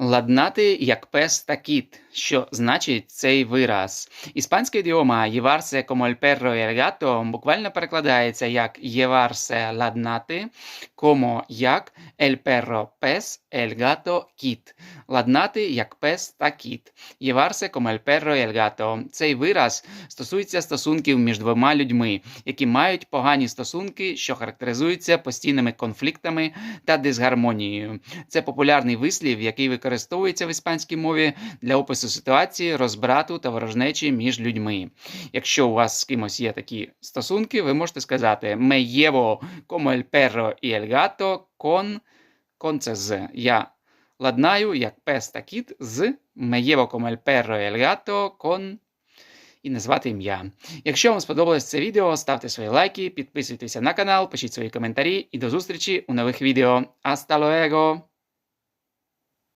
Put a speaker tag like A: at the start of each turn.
A: Ладнати як пес та кіт. Що значить цей вираз? Іспанська ідіома «Єварсе como el perro y el gato» буквально перекладається як «Єварсе ладнати», como як «el perro пес, el gato кіт». Ладнати як пес та кіт. «Llevarse como el perro y el gato». Цей вираз стосується стосунків між двома людьми, які мають погані стосунки, що характеризуються постійними конфліктами та дисгармонією. Це популярний вислів, який використовується в іспанській мові для опису ситуації розбрату та ворожнечі між людьми. Якщо у вас з кимось є такі стосунки, ви можете сказати «Me llevo como el perro y el gato кон конце з. Я ладнаю, як пес та кіт з меєво y el gato con...» і назвати ім'я. Якщо вам сподобалось це відео, ставте свої лайки, підписуйтеся на канал, пишіть свої коментарі і до зустрічі у нових відео. Hasta luego!